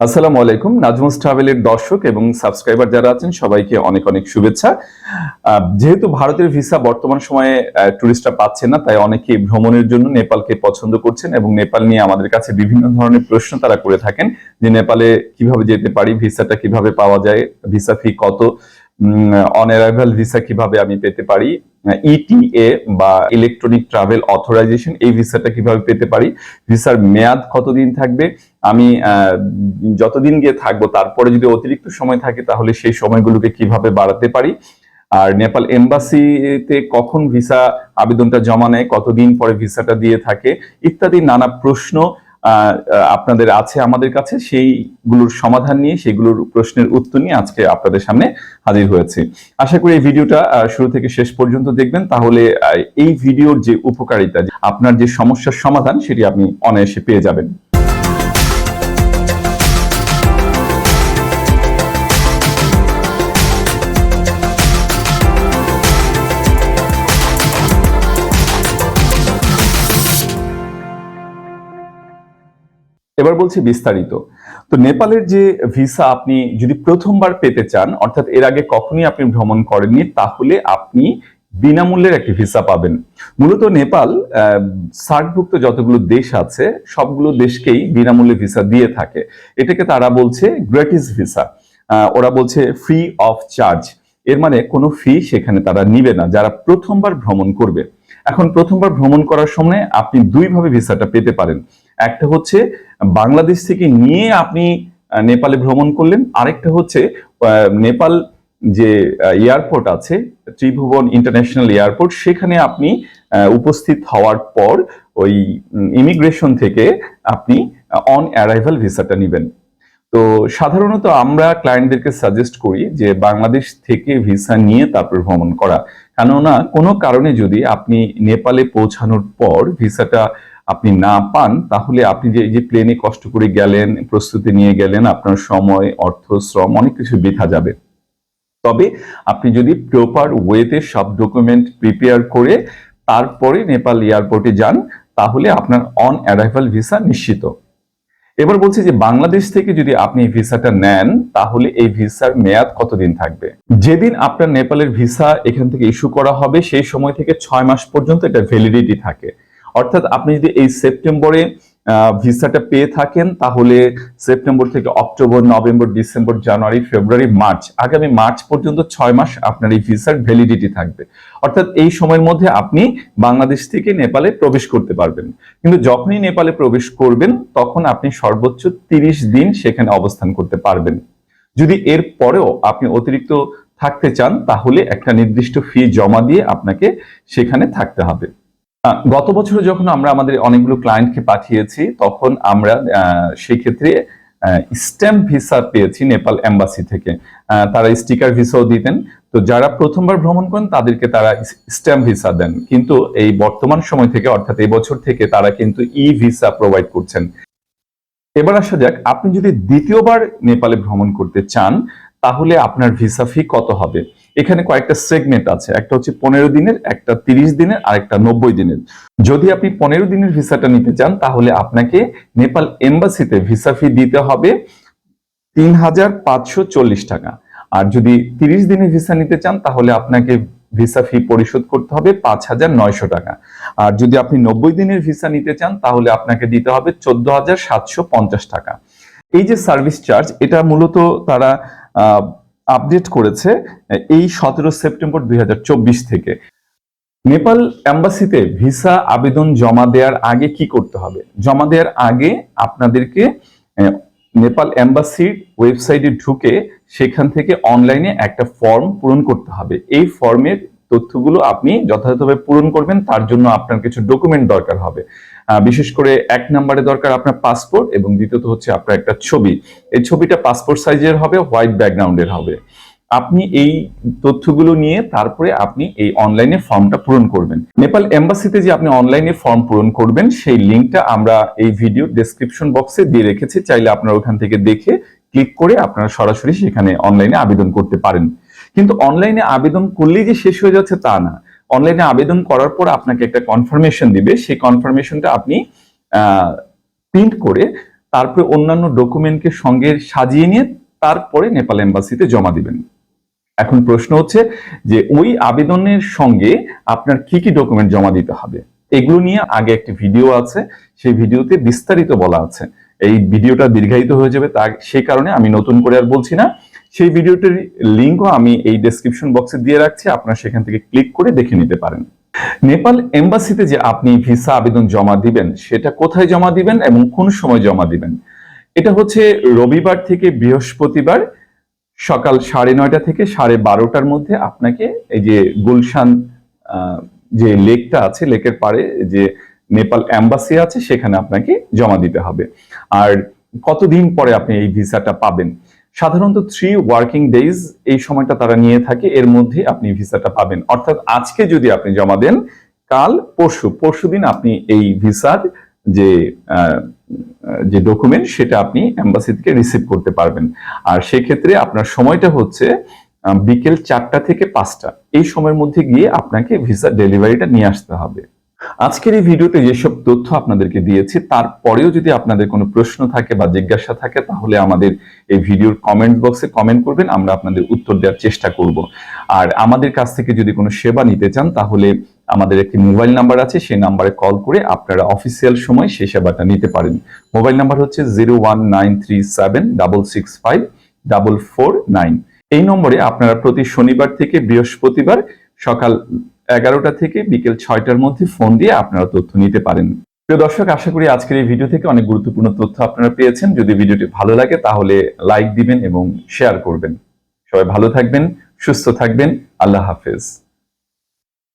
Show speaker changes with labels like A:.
A: আসসালামু আলাইকুম। নাজমুস ট্রাভেলের দর্শক এবং সাবস্ক্রাইবার যারা আছেন, সবাইকে অনেক অনেক শুভেচ্ছা। যেহেতু ভারতের ভিসা বর্তমান সময়ে টুরিস্টরা পাচ্ছেন না, তাই অনেকে ভ্রমণের জন্য নেপালকে পছন্দ করছেন এবং নেপাল নিয়ে আমাদের কাছে বিভিন্ন ধরনের প্রশ্ন তারা করে থাকেন যে নেপালে কীভাবে যেতে পারি, ভিসাটা কীভাবে পাওয়া যায়, ভিসা ফি কত অন ভিসা কীভাবে আমি পেতে পারি। ইটিএ বা ইলেকট্রনিক ট্রাভেল অথরাইজেশন এই ভিসাটা কীভাবে পেতে পারি? ভিসার মেয়াদ কতদিন থাকবে? আমি যতদিন গিয়ে থাকব, তারপরে যদি অতিরিক্ত সময় থাকে, তাহলে সেই সময়গুলোকে কীভাবে বাড়াতে পারি? আর নেপাল এম্বাসিতে কখন ভিসা আবেদনটা জমা নেয়? কতদিন পরে ভিসাটা দিয়ে থাকে? ইত্যাদি নানা প্রশ্ন আপনাদের আছে আমাদের কাছে, সেইগুলোর সমাধান নিয়ে সেগুলোর প্রশ্নের উত্তর নিয়ে আজকে আপনাদের সামনে হাজির হয়েছে। আশা করি এই ভিডিওটা শুরু থেকে শেষ পর্যন্ত দেখবেন। তাহলে এই ভিডিওর যে উপকারিতা আপনার যে সমস্যার সমাধান, সেটি আপনি অনায়াসে পেয়ে যাবেন। এবার বলছি বিস্তারিত। তো নেপালের যে ভিসা আপনি যদি প্রথমবার পেতে চান, অর্থাৎ এর আগে কখনই আপনি ভ্রমণ করেননি, তাহলে আপনি বিনামূল্যের একটি ভিসা পাবেন। মূলত নেপাল সার্কভুক্ত যতগুলো দেশ আছে, সবগুলো দেশকেই বিনামূল্যে ভিসা দিয়ে থাকে। এটাকে তারা বলছে গ্রেটিস ভিসা। ওরা বলছে ফ্রি অফ চার্জ। এর মানে কোনো ফি সেখানে তারা নিবে না, যারা প্রথমবার ভ্রমণ করবে। এখন প্রথমবার ভ্রমণ করার সময় আপনি দুইভাবে ভিসাটা পেতে পারেন। একটা হচ্ছে বাংলাদেশ থেকে নিয়ে আপনি নেপালে ভ্রমণ করলেন। আরেকটা হচ্ছে নেপাল যে এয়ারপোর্ট আছে, ত্রিভুবন ইন্টারন্যাশনাল এয়ারপোর্ট, সেখানে আপনি উপস্থিত হওয়ার পর ওই ইমিগ্রেশন থেকে আপনি অন অ্যারাইভাল ভিসাটা নেবেন। তো সাধারণত আমরা ক্লায়েন্টদেরকে সাজেস্ট করি যে, বাংলাদেশ থেকে ভিসা নিয়ে তারপর ভ্রমণ করা। কেননা কোনো কারণে যদি আপনি নেপালে পৌঁছানোর পর ভিসাটা আপনি না পান, তাহলে আপনি যে, এই যে প্লেনে কষ্ট করে গেলেন, প্রস্তুতি নিয়ে গেলেন, আপনার সময়, অর্থ, শ্রম অনেক কিছু বৃথা যাবে। তবে আপনি যদি প্রপার ওয়েতে সব ডকুমেন্ট প্রিপেয়ার করে তারপরে নেপাল এয়ারপোর্টে যান, তাহলে আপনার অন অ্যারাইভাল ভিসা নিশ্চিত। এবার বলছি যে, বাংলাদেশ থেকে যদি আপনি ভিসাটা নেন, তাহলে এই ভিসার মেয়াদ কতদিন থাকবে? যেদিন আপনার নেপালের ভিসা এখান থেকে ইস্যু করা হবে, সেই সময় থেকে ছয় মাস পর্যন্ত এটা ভ্যালিডিটি থাকে। অর্থাৎ আপনি যদি এই সেপ্টেম্বরে ভিসাটা পেয়ে থাকেন, তাহলে সেপ্টেম্বর থেকে October, November, December, January, February, March, আগামী মার্চ পর্যন্ত ছয় মাস আপনার এই ভিসার ভ্যালিডিটি থাকবে। অর্থাৎ এই সময়ের মধ্যে আপনি বাংলাদেশ থেকে নেপালে প্রবেশ করতে পারবেন। কিন্তু যখনই নেপালে প্রবেশ করবেন, তখন আপনি সর্বোচ্চ তিরিশ দিন সেখানে অবস্থান করতে পারবেন। যদি এর পরেও আপনি অতিরিক্ত থাকতে চান, তাহলে একটা নির্দিষ্ট ফি জমা দিয়ে আপনাকে সেখানে থাকতে হবে। গত বছর যখন আমরা আমাদের অনেকগুলো ক্লায়েন্টকে পাঠিয়েছি, তখন আমরা সেই ক্ষেত্রে স্ট্যাম্প ভিসা পেয়েছি নেপাল এম্বাসি থেকে। তারা স্টিকার ভিসাও দিতেন। তো যারা প্রথমবার ভ্রমণ করেন, তাদেরকে তারা স্ট্যাম্প ভিসা দেন। কিন্তু এই বর্তমান সময় থেকে, অর্থাৎ এই বছর থেকে, তারা কিন্তু ই ভিসা প্রোভাইড করছেন। এবার আসা যাক, আপনি যদি দ্বিতীয়বার নেপালে ভ্রমণ করতে চান তাহলে আপনার ভিসা ফি কত হবে? এখানে কয়েকটা সেগমেন্ট আছে। একটা হচ্ছে পনেরো দিনের, একটা তিরিশ দিনের, আর একটা নব্বই দিনের। যদি আপনি পনেরো দিনের ভিসাটা নিতে চান, তাহলে আপনাকে নেপাল এম্বাসিতে ভিসা ফি দিতে হবে তিন হাজার পাঁচশো চল্লিশ টাকা। আর যদি তিরিশ দিনের ভিসা নিতে চান, তাহলে আপনাকে ভিসা ফি পরিশোধ করতে হবে পাঁচ হাজার নয়শো টাকা। আর যদি আপনি নব্বই দিনের ভিসা নিতে চান, তাহলে আপনাকে দিতে হবে চোদ্দ হাজার সাতশো পঞ্চাশ টাকা। এই যে সার্ভিস চার্জ এটা মূলত তারা আপডেট করেছে এই সতেরো সেপ্টেম্বর দুই হাজার চব্বিশ থেকে। নেপাল এম্বাসিতে ভিসা আবেদন জমা দেওয়ার আগে কি করতে হবে? জমা দেওয়ার আগে আপনাদেরকে নেপাল এম্বাসির ওয়েবসাইটে ঢুকে সেখান থেকে অনলাইনে একটা ফর্ম পূরণ করতে হবে। এই ফর্মের তথ্যগুলো আপনি যথাযথভাবে পূরণ করবেন, তার জন্য আপনার কিছু ডকুমেন্ট দরকার হবে। বিশেষ করে এক নম্বরে দরকার আপনার পাসপোর্ট এবং দ্বিতীয়ত হচ্ছে আপনার একটা ছবি। এই ছবিটা পাসপোর্ট সাইজের হবে হোয়াইট ব্যাকগ্রাউন্ডের হবে। আপনি এই তথ্যগুলো নিয়ে তারপরে আপনি এই অনলাইনে ফর্মটা পূরণ করবেন। নেপাল এম্বাসিতে যে আপনি অনলাইনে ফর্ম পূরণ করবেন, সেই লিঙ্কটা আমরা এই ভিডিও ডেসক্রিপশন বক্সে দিয়ে রেখেছি। চাইলে আপনারা ওখান থেকে দেখে ক্লিক করে আপনারা সরাসরি সেখানে অনলাইনে আবেদন করতে পারেন। কিন্তু অনলাইনে আবেদন করলেই যে শেষ হয়ে যাচ্ছে তা না। অনলাইনে আবেদন করার পর আপনাকে একটা কনফার্মেশন দিবে। সেই কনফার্মেশনটা আপনি প্রিন্ট করে তারপরে অন্যান্য ডকুমেন্টকে সঙ্গে সাজিয়ে নিয়ে তারপরে নেপাল এম্বাসিতে জমা দিবেন। এখন প্রশ্ন হচ্ছে যে ওই আবেদনের সঙ্গে আপনার কি কি ডকুমেন্ট জমা দিতে হবে? এগুলো নিয়ে আগে একটি ভিডিও আছে। সেই ভিডিওতে বিস্তারিত বলা আছে। এই ভিডিওটা দীর্ঘায়িত হয়ে যাবে। তা সেই কারণে আমি নতুন করে আর বলছি না। সেই ভিডিওটির লিঙ্কও আমি এই ডেসক্রিপশন বক্সে দিয়ে রাখছি, আপনারা সেখান থেকে ক্লিক করে দেখে নিতে পারেন। নেপাল এম্বাসিতে যে আপনি ভিসা আবেদন জমা দিবেন, সেটা কোথায় জমা দিবেন এবং কোন সময় জমা দিবেন? এটা হচ্ছে রবিবার থেকে বৃহস্পতিবার সকাল সাড়ে নয়টা থেকে সাড়ে বারোটার মধ্যে আপনাকে এই যে গুলশান যে লেকটা আছে, লেকের পাড়ে যে নেপাল অ্যাম্বাসি আছে, সেখানে আপনাকে জমা দিতে হবে। আর কতদিন পরে আপনি এই ভিসাটা পাবেন? সাধারণত থ্রি ওয়ার্কিং ডেজ এই সময়টা তারা নিয়ে থাকে, এর মধ্যে আপনি ভিসাটা পাবেন। অর্থাৎ আজকে যদি আপনি জমা দেন, কাল পরশু পরশু দিন আপনি এই ভিসার যে যে ডকুমেন্ট সেটা আপনি এম্বাসি থেকে রিসিভ করতে পারবেন। আর সেক্ষেত্রে আপনার সময়টা হচ্ছে বিকেল চারটা থেকে পাঁচটা। এই সময়ের মধ্যে গিয়ে আপনাকে ভিসা ডেলিভারিটা নিয়ে আসতে হবে। আজকের এই ভিডিওতে যেসব তথ্য আপনাদেরকে দিয়েছি, তারপরেও যদি আপনাদের কোনো প্রশ্ন থাকে বা জিজ্ঞাসা থাকে, তাহলে আমাদের এই ভিডিওর কমেন্ট বক্সে কমেন্ট করবেন, আমরা আপনাদের উত্তর দেওয়ার চেষ্টা করব। আর আমাদের কাছ থেকে যদি কোনো সেবা নিতে চান, তাহলে আমাদের একটি মোবাইল নাম্বার আছে সেই নাম্বারে কল করে আপনারা অফিসিয়াল সময় সেই সেবাটা নিতে পারেন। মোবাইল নাম্বার হচ্ছে zero one nine three seven double six five double four nine এই নম্বরে আপনারা প্রতি শনিবার থেকে বৃহস্পতিবার সকাল এগারোটা থেকে বিকেল ছয়টার মধ্যে ফোন দিয়ে আপনারা তথ্য নিতে পারেন। প্রিয় দর্শক, আশা করি আজকের এই ভিডিও থেকে অনেক গুরুত্বপূর্ণ তথ্য আপনারা পেয়েছেন। যদি ভিডিওটি ভালো লাগে, তাহলে লাইক দিবেন এবং শেয়ার করবেন। সবাই ভালো থাকবেন, সুস্থ থাকবেন। আল্লাহ হাফেজ।